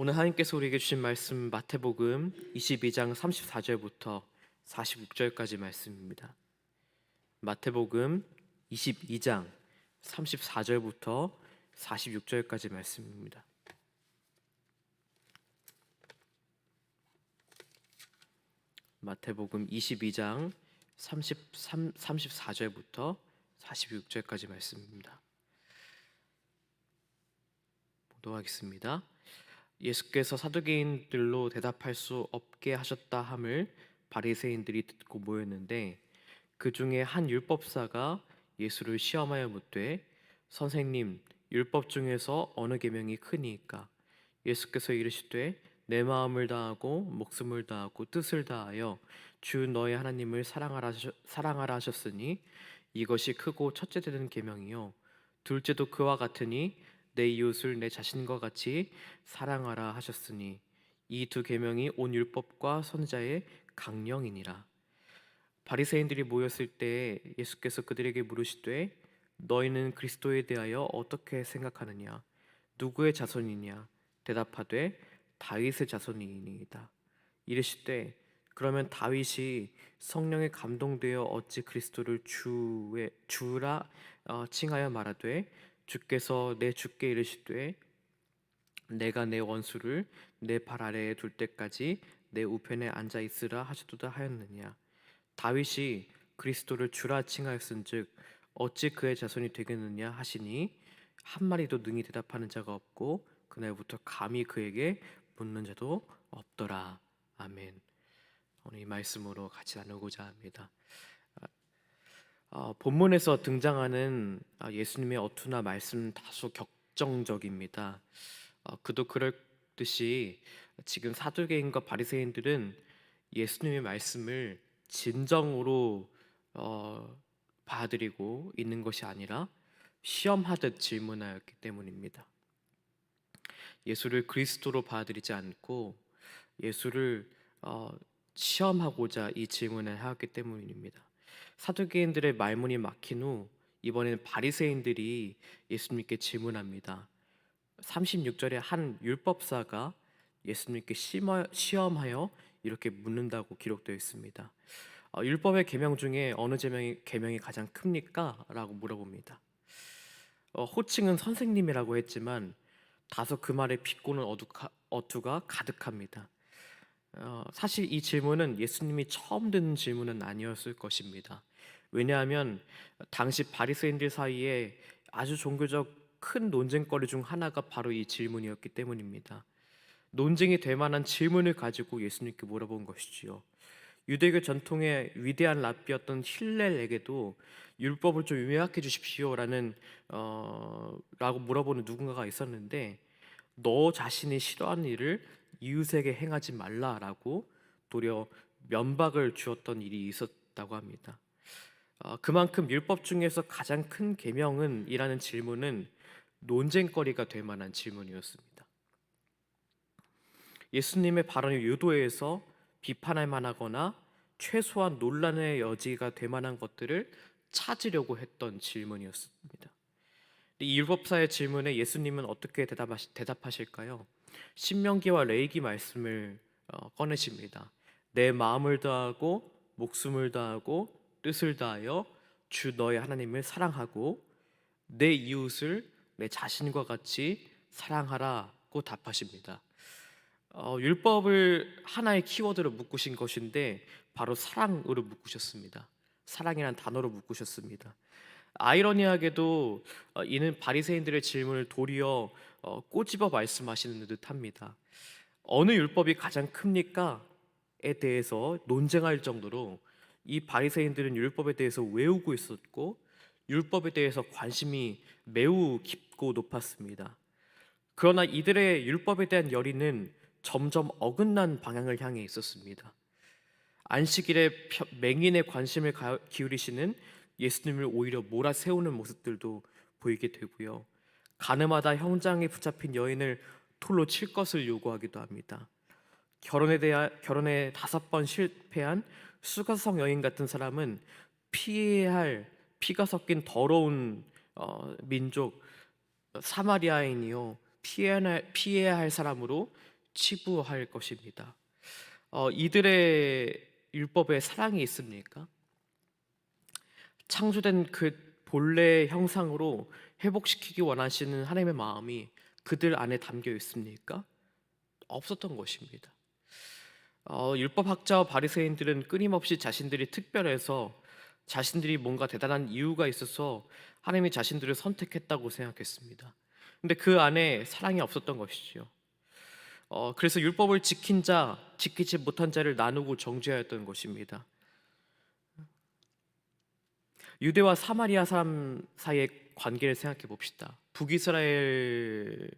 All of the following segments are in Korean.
오늘 하나님께서 우리에게 주신 말씀 마태복음 22장 34절부터 46절까지 말씀입니다. 마태복음 22장 34절부터 46절까지 말씀입니다. 마태복음 22장 33, 34절부터 46절까지 말씀입니다. 보도하겠습니다. 예수께서 사두개인들로 대답할 수 없게 하셨다 함을 바리새인들이 듣고 모였는데 그 중에 한 율법사가 예수를 시험하여 묻되 선생님 율법 중에서 어느 계명이 크니까? 예수께서 이르시되 내 마음을 다하고 목숨을 다하고 뜻을 다하여 주 너의 하나님을 사랑하라, 사랑하라 하셨으니 이것이 크고 첫째 되는 계명이요. 둘째도 그와 같으니 내 이웃을 내 자신과 같이 사랑하라 하셨으니 이 두 계명이 온 율법과 선자의 강령이니라. 바리새인들이 모였을 때 예수께서 그들에게 물으시되 너희는 그리스도에 대하여 어떻게 생각하느냐 누구의 자손이냐 대답하되 다윗의 자손이니이다. 이르시되 그러면 다윗이 성령에 감동되어 어찌 그리스도를 주의 주라 어, 칭하여 말하되 주께서 내 주께 이르시되 내가 내 원수를 내 발 아래에 둘 때까지 내 우편에 앉아 있으라 하셨도다 하였느냐? 다윗이 그리스도를 주라 칭하였은즉 어찌 그의 자손이 되겠느냐 하시니 한 마리도 능히 대답하는 자가 없고 그날부터 감히 그에게 묻는 자도 없더라. 아멘. 오늘 이 말씀으로 같이 나누고자 합니다. 어, 본문에서 등장하는 아, 예수님의 어투나 말씀 다소 격정적입니다. 어, 그도 그렇듯이 지금 사두개인과 바리새인들은 예수님의 말씀을 진정으로 어, 받아들이고 있는 것이 아니라 시험하듯 질문하였기 때문입니다. 예수를 그리스도로 받아들이지 않고 예수를 어, 시험하고자 이 질문을 하였기 때문입니다. 사두개인들의 말문이 막힌 후 이번에는 바리새인들이 예수님께 질문합니다. 36절에 한 율법사가 예수님께 시험하여 이렇게 묻는다고 기록되어 있습니다. 어, 율법의 계명 중에 어느 계명이, 계명이 가장 큽니까? 라고 물어봅니다. 어, 호칭은 선생님이라고 했지만 다소 그 말에 비꼬는 어두가, 어투가 가득합니다. 어, 사실 이 질문은 예수님이 처음 듣는 질문은 아니었을 것입니다. 왜냐하면 당시 바리새인들 사이에 아주 종교적 큰 논쟁거리 중 하나가 바로 이 질문이었기 때문입니다. 논쟁이 될 만한 질문을 가지고 예수님께 물어본 것이지요. 유대교 전통의 위대한 랍비였던 힐렐에게도 율법을 좀 요약해 주십시오라는 어, 라고 물어보는 누군가가 있었는데 너 자신이 싫어하는 일을 이웃에게 행하지 말라라고 도리어 면박을 주었던 일이 있었다고 합니다. 어, 그만큼 율법 중에서 가장 큰 계명은이라는 질문은 논쟁거리가 될 만한 질문이었습니다. 예수님의 발언이 유도에서 비판할 만하거나 최소한 논란의 여지가 될 만한 것들을 찾으려고 했던 질문이었습니다. 이 율법사의 질문에 예수님은 어떻게 대답하실까요? 신명기와 레이기 말씀을 어, 꺼내십니다. 내 마음을 다하고 목숨을 다하고 뜻을 다하여 주 너의 하나님을 사랑하고 내 이웃을 내 자신과 같이 사랑하라고 답하십니다. 어, 율법을 하나의 키워드로 묶으신 것인데 바로 사랑으로 묶으셨습니다. 사랑이란 단어로 묶으셨습니다. 아이러니하게도 어, 이는 바리새인들의 질문을 도리어 어, 꼬집어 말씀하시는 듯합니다. 어느 율법이 가장 큽니까?에 대해서 논쟁할 정도로 이 바리새인들은 율법에 대해서 외우고 있었고 율법에 대해서 관심이 매우 깊고 높았습니다. 그러나 이들의 율법에 대한 열의는 점점 어긋난 방향을 향해 있었습니다. 안식일에 펴- 맹인의 관심을 가- 기울이시는 예수님을 오히려 몰아세우는 모습들도 보이게 되고요. 가늠하다 형장에 붙잡힌 여인을 돌로 칠 것을 요구하기도 합니다. 결혼에 대한 결혼에 다섯 번 실패한 수가성 여인 같은 사람은 피해야 할 피가 섞인 더러운 어, 민족 사마리아인이요 피해야, 피해야 할 사람으로 치부할 것입니다. 어, 이들의 율법에 사랑이 있습니까? 창조된 그 본래 형상으로 회복시키기 원하시는 하나님의 마음이 그들 안에 담겨 있습니까? 없었던 것입니다. 어, 율법학자와 바리새인들은 끊임없이 자신들이 특별해서 자신들이 뭔가 대단한 이유가 있어서 하나님이 자신들을 선택했다고 생각했습니다. 근데 그 안에 사랑이 없었던 것이죠. 어, 그래서 율법을 지킨 자, 지키지 못한 자를 나누고 정죄하였던 것입니다. 유대와 사마리아 사람 사이의 관계를 생각해 봅시다. 북이스라엘의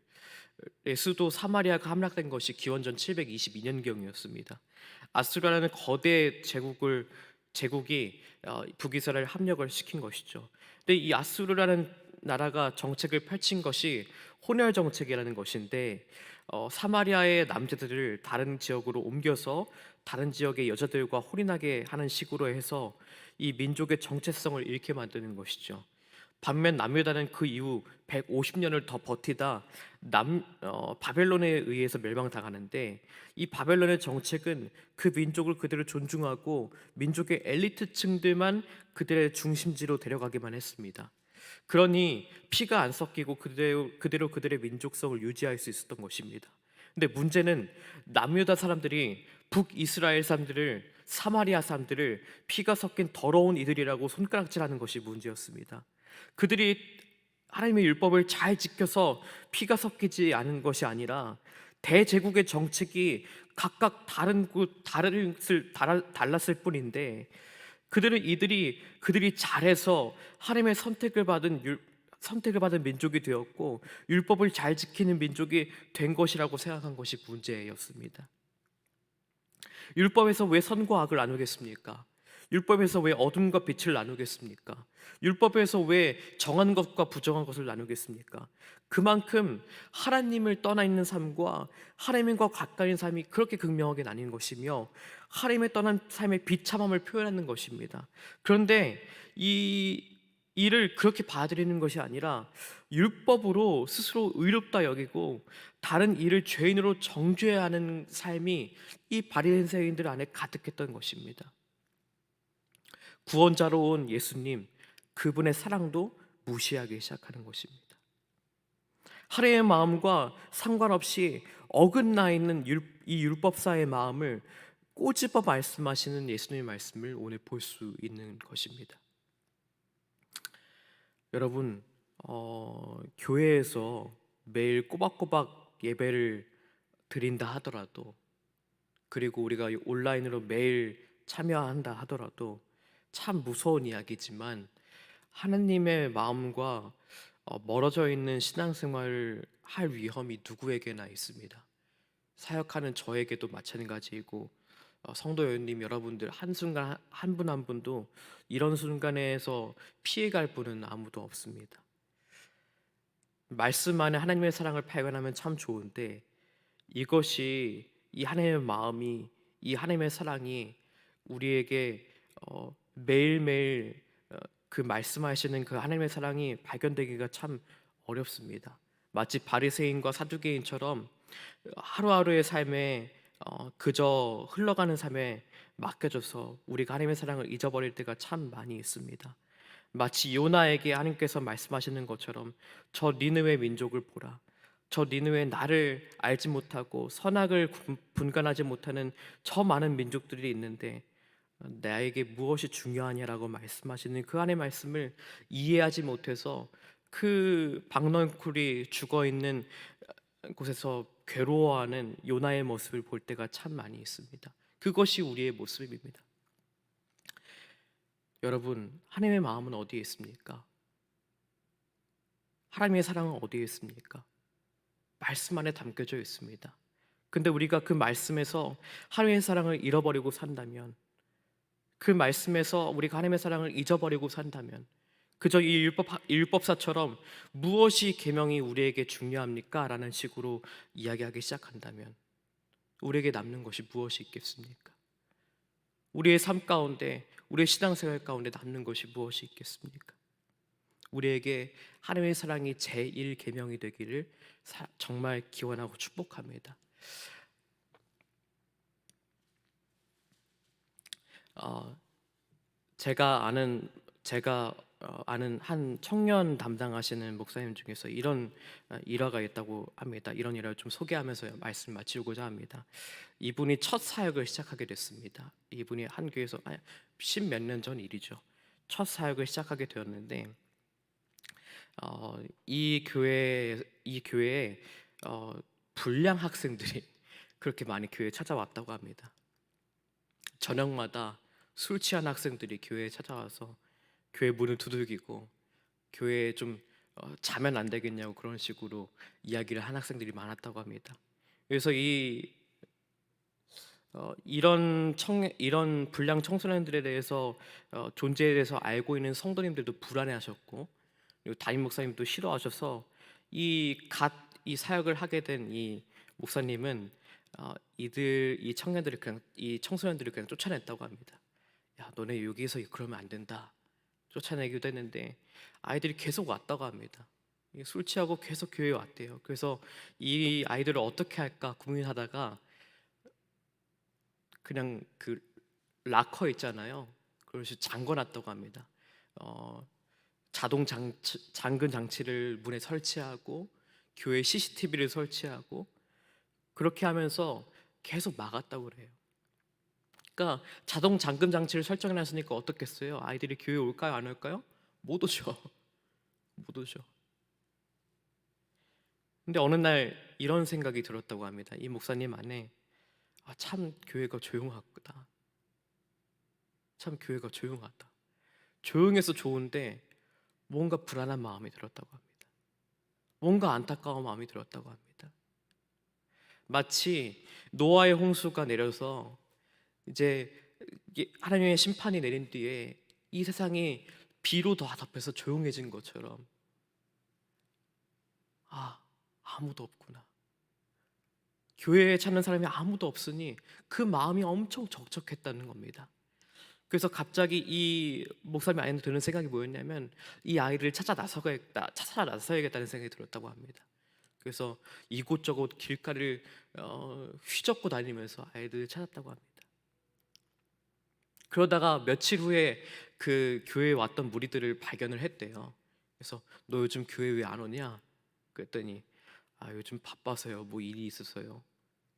수도 사마리아가 함락된 것이 기원전 722년경이었습니다. 아수라라는 거대 제국을 제국이 어, 북이스라엘 합력을 시킨 것이죠. 근데 이 아수르라는 나라가 정책을 펼친 것이 혼혈 정책이라는 것인데 어, 사마리아의 남자들을 다른 지역으로 옮겨서 다른 지역의 여자들과 혼인하게 하는 식으로 해서 이 민족의 정체성을 잃게 만드는 것이죠. 반면 남유다는 그 이후 150년을 더 버티다 남 어, 바벨론에 의해서 멸망당하는데 이 바벨론의 정책은 그 민족을 그대로 존중하고 민족의 엘리트층들만 그들의 중심지로 데려가기만 했습니다. 그러니 피가 안 섞이고 그대로, 그대로 그들의 민족성을 유지할 수 있었던 것입니다. 근데 문제는 남유다 사람들이 북이스라엘 사람들을 사마리아 사람들을 피가 섞인 더러운 이들이라고 손가락질하는 것이 문제였습니다. 그들이 하나님의 율법을 잘 지켜서 피가 섞이지 않은 것이 아니라 대제국의 정책이 각각 다른 곳 다른 달랐을 뿐인데 그들은 이들이 그들이 잘해서 하나님의 선택을 받은 율, 선택을 받은 민족이 되었고 율법을 잘 지키는 민족이 된 것이라고 생각한 것이 문제였습니다. 율법에서 왜 선과 악을 나누겠습니까? 율법에서 왜 어둠과 빛을 나누겠습니까? 율법에서 왜 정한 것과 부정한 것을 나누겠습니까? 그만큼 하나님을 떠나 있는 삶과 하나님과 가까이 삶이 그렇게 극명하게 나뉜 것이며 하나님을 떠난 삶의 비참함을 표현하는 것입니다. 그런데 이 일을 그렇게 받아들이는 것이 아니라 율법으로 스스로 의롭다 여기고 다른 일을 죄인으로 정죄하는 삶이 이 바리새인들 안에 가득했던 것입니다. 구원자로 온 예수님 그분의 사랑도 무시하기 시작하는 것입니다. 하나님의 마음과 상관없이 어긋나 있는 이 율법사의 마음을 꼬집어 말씀하시는 예수님의 말씀을 오늘 볼 수 있는 것입니다. 여러분 어, 교회에서 매일 꼬박꼬박 예배를 드린다 하더라도 그리고 우리가 온라인으로 매일 참여한다 하더라도 참 무서운 이야기지만 하나님의 마음과 어, 멀어져 있는 신앙생활을 할 위험이 누구에게나 있습니다. 사역하는 저에게도 마찬가지이고 어, 성도 여러님 여러분들 한 순간 한분한 분도 이런 순간에서 피해갈 분은 아무도 없습니다. 말씀 안에 하나님의 사랑을 발견하면 참 좋은데 이것이 이 하나님의 마음이 이 하나님의 사랑이 우리에게 어, 매일매일 어, 그 말씀하시는 그 하나님의 사랑이 발견되기가 참 어렵습니다. 마치 바리새인과 사두개인처럼 하루하루의 삶에 어, 그저 흘러가는 삶에 맡겨져서 우리가 하나님의 사랑을 잊어버릴 때가 참 많이 있습니다. 마치 요나에게 하나님께서 말씀하시는 것처럼 저 니느웨 민족을 보라. 저 니느웨 나를 알지 못하고 선악을 분간하지 못하는 저 많은 민족들이 있는데 나에게 무엇이 중요하냐라고 말씀하시는 그 안의 말씀을 이해하지 못해서 그 박넝쿨이 죽어 있는 곳에서 괴로워하는 요나의 모습을 볼 때가 참 많이 있습니다. 그것이 우리의 모습입니다. 여러분, 하나님의 마음은 어디에 있습니까? 하나님의 사랑은 어디에 있습니까? 말씀 안에 담겨져 있습니다. 근데 우리가 그 말씀에서 하나님의 사랑을 잃어버리고 산다면 그 말씀에서 우리가 하나님의 사랑을 잊어버리고 산다면 그저 이 율법 율법사처럼 무엇이 계명이 우리에게 중요합니까? 라는 식으로 이야기하기 시작한다면 우리에게 남는 것이 무엇이 있겠습니까? 우리의 삶 가운데 우리의 신앙생활 가운데 남는 것이 무엇이 있겠습니까? 우리에게 하나님의 사랑이 제1 계명이 되기를 사- 정말 기원하고 축복합니다. 어, 제가 아는 제가 어, 아는 한 청년 담당하시는 목사님 중에서 이런 어, 일화가 있다고 합니다. 이런 일화를 좀 소개하면서 말씀 마치고자 합니다. 이분이 첫 사역을 시작하게 됐습니다. 이분이 한 교회에서 십몇 년 전 일이죠. 첫 사역을 시작하게 되었는데 어, 이 교회 이 교회에 어, 불량 학생들이 그렇게 많이 교회에 찾아왔다고 합니다. 저녁마다 술 취한 학생들이 교회에 찾아와서 교회 문을 두들기고 교회에 좀 어, 자면 안 되겠냐고 그런 식으로 이야기를 한 학생들이 많았다고 합니다. 그래서 이 어, 이런 청 이런 불량 청소년들에 대해서 어, 존재에 대해서 알고 있는 성도님들도 불안해하셨고 그리고 담임 목사님도 싫어하셔서 이갓이 사역을 하게 된 이 목사님은 어, 이들 이 청년들을 그냥 이 청소년들을 그냥 쫓아냈다고 합니다. 야 너네 여기서 그러면 안 된다. 쫓아내기도 했는데 아이들이 계속 왔다고 합니다. 이술 취하고 계속 교회에 왔대요. 그래서 이 아이들을 어떻게 할까 고민하다가 그냥 그 락커 있잖아요. 그것이 잠궈놨다고 합니다. 어, 자동 장치, 잠근 장치를 문에 설치하고 교회 CCTV를 설치하고 그렇게 하면서 계속 막았다고 그래요. 그러니까 자동 잠금 장치를 설정해 놨으니까 어떻겠어요? 아이들이 교회 올까요? 안 올까요? 못 오죠. 못 오죠. 근데 어느 날 이런 생각이 들었다고 합니다. 이 목사님 안에 아, 참 교회가 조용하다. 참 교회가 조용하다. 조용해서 좋은데 뭔가 불안한 마음이 들었다고 합니다. 뭔가 안타까운 마음이 들었다고 합니다. 마치 노아의 홍수가 내려서 이제 하나님의 심판이 내린 뒤에 이 세상이 비로 더 덮여서 조용해진 것처럼 아 아무도 없구나. 교회에 찾는 사람이 아무도 없으니 그 마음이 엄청 적적했다는 겁니다. 그래서 갑자기 이 목사님 안에 드는 생각이 뭐였냐면 이 아이를 찾아 나서야겠다, 찾아 나서야겠다는 생각이 들었다고 합니다. 그래서 이곳저곳 길가를 어, 휘젓고 다니면서 아이들을 찾았다고 합니다. 그러다가 며칠 후에 그 교회에 왔던 무리들을 발견을 했대요. 그래서 너 요즘 교회 왜 안 오냐? 그랬더니 아 요즘 바빠서요. 뭐 일이 있어서요.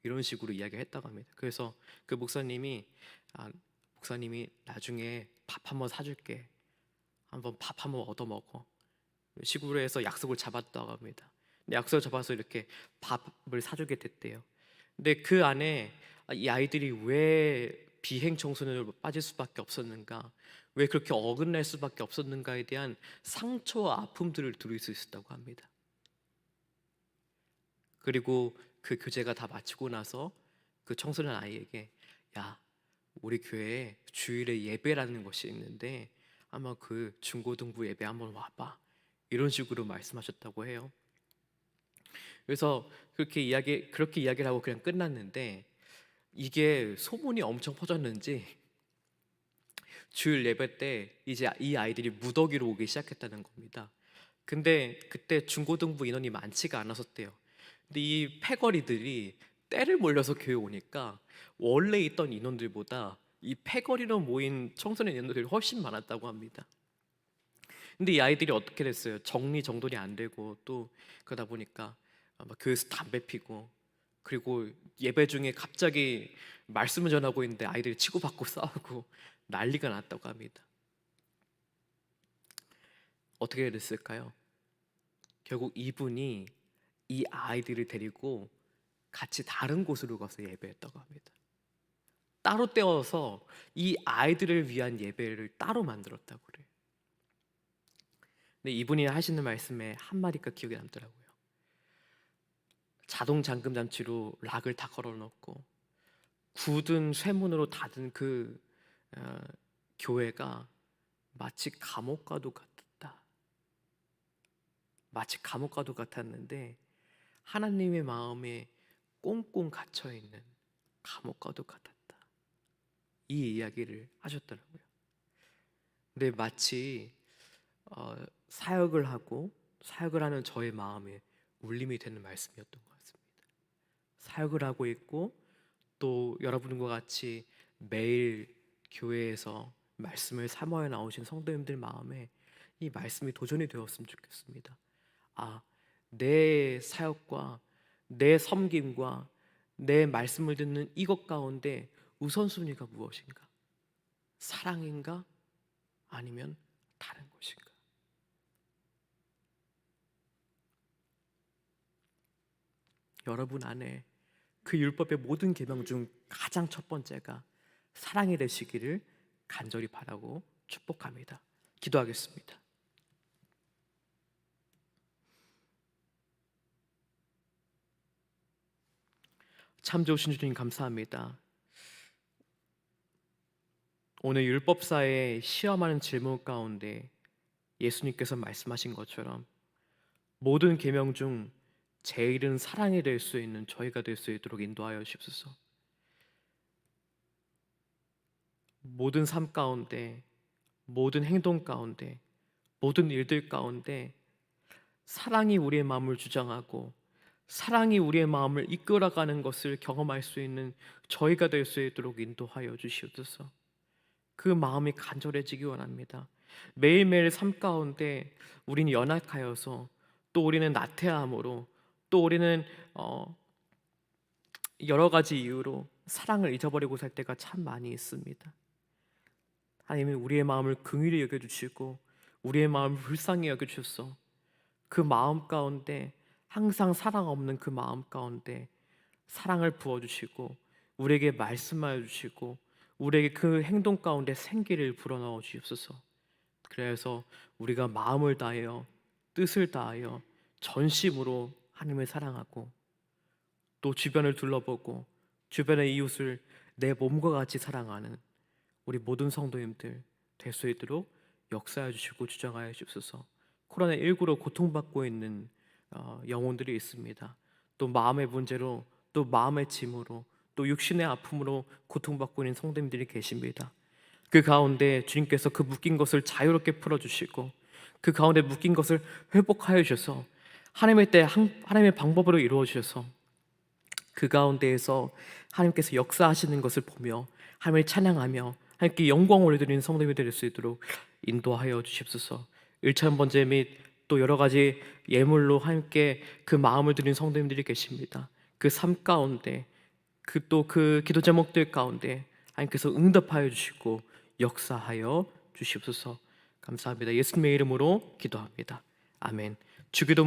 이런 식으로 이야기했다고 합니다. 그래서 그 목사님이 아, 목사님이 나중에 밥 한번 사줄게. 한번 밥 한번 얻어 먹어. 해서 약속을 잡았다고 합니다. 약속을 잡아서 이렇게 밥을 사주게 됐대요. 근데 그 안에 이 아이들이 왜 비행 청소년으로 빠질 수밖에 없었는가? 왜 그렇게 어긋날 수밖에 없었는가에 대한 상처와 아픔들을 들을 수 있었다고 합니다. 그리고 그 교제가 다 마치고 나서 그 청소년 아이에게 야 우리 교회에 주일에 예배라는 것이 있는데 아마 그 중고등부 예배 한번 와봐 이런 식으로 말씀하셨다고 해요. 그래서 그렇게 이야기 그렇게 이야기를 하고 그냥 끝났는데 이게 소문이 엄청 퍼졌는지 주일 예배 때 이제 이 아이들이 무더기로 오기 시작했다는 겁니다. 근데 그때 중고등부 인원이 많지가 않았었대요. 근데 이 패거리들이 때를 몰려서 교회 오니까 원래 있던 인원들보다 이 패거리로 모인 청소년 인원들이 훨씬 많았다고 합니다. 근데 이 아이들이 어떻게 됐어요? 정리 정돈이 안 되고 또 그러다 보니까 막 교회에서 담배 피고 그리고 예배 중에 갑자기 말씀을 전하고 있는데 아이들이 치고받고 싸우고 난리가 났다고 합니다. 어떻게 됐을까요? 결국 이분이 이 아이들을 데리고 같이 다른 곳으로 가서 예배했다고 합니다. 따로 떼어서 이 아이들을 위한 예배를 따로 만들었다고 그래요. 근데 이분이 하시는 말씀에 한 마디가 기억에 남더라고요. 자동 잠금 장치로 락을 다 걸어놓고 굳은 쇠문으로 닫은 그 어, 교회가 마치 감옥과도 같았다. 마치 감옥과도 같았는데 하나님의 마음에 꽁꽁 갇혀 있는 감옥과도 같았다. 이 이야기를 하셨더라고요. 근데 마치 어, 사역을 하고 사역을 하는 저의 마음에 울림이 되는 말씀이었던 것. 사역을 하고 있고 또 여러분과 같이 매일 교회에서 말씀을 사모해 나오신 성도님들 마음에 이 말씀이 도전이 되었으면 좋겠습니다. 아, 내 사역과 내 섬김과 내 말씀을 듣는 이것 가운데 우선순위가 무엇인가? 사랑인가? 아니면 다른 것인가? 여러분 안에 그 율법의 모든 계명 중 가장 첫 번째가 사랑이 되시기를 간절히 바라고 축복합니다. 기도하겠습니다. 참 좋으신 주님 감사합니다. 오늘 율법사의 시험하는 질문 가운데 예수님께서 말씀하신 것처럼 모든 계명 중 제 일은 사랑이 될 수 있는 저희가 될 수 있도록 인도하여 주십소서. 모든 삶 가운데, 모든 행동 가운데, 모든 일들 가운데 사랑이 우리의 마음을 주장하고 사랑이 우리의 마음을 이끌어가는 것을 경험할 수 있는 저희가 될 수 있도록 인도하여 주시옵소서. 그 마음이 간절해지기 원합니다. 매일매일 삶 가운데 우리는 연약하여서 또 우리는 나태함으로 또 우리는 어, 여러 가지 이유로 사랑을 잊어버리고 살 때가 참 많이 있습니다. 하나님은 우리의 마음을 긍휼히 여겨 주시고 우리의 마음을 불쌍히 여겨 주셔서 그 마음 가운데 항상 사랑 없는 그 마음 가운데 사랑을 부어 주시고 우리에게 말씀하여 주시고 우리에게 그 행동 가운데 생기를 불어넣어 주옵소서. 그래서 우리가 마음을 다하여 뜻을 다하여 전심으로 하나님을 사랑하고 또 주변을 둘러보고 주변의 이웃을 내 몸과 같이 사랑하는 우리 모든 성도님들 될 수 있도록 역사해 주시고 주장하여 주옵소서. 코로나 19로 고통받고 있는 어, 영혼들이 있습니다. 또 마음의 문제로 또 마음의 짐으로 또 육신의 아픔으로 고통받고 있는 성도님들이 계십니다. 그 가운데 주님께서 그 묶인 것을 자유롭게 풀어 주시고 그 가운데 묶인 것을 회복하여 주셔서 하나님의 때 한- 하나님의 방법으로 이루어 주셔서 그 가운데에서 하나님께서 역사하시는 것을 보며 하나님을 찬양하며 하나님께 영광을 올려드리는 성도님이 될 수 있도록 인도하여 주십소서. 일천 번제 및 또 여러 가지 예물로 하나님께 그 마음을 드린 성도님들이 계십니다. 그 삶 가운데 그또그 기도 제목들 가운데 하나님께서 응답하여 주시고 역사하여 주시옵소서. 감사합니다. 예수님의 이름으로 기도합니다. 아멘. 주기도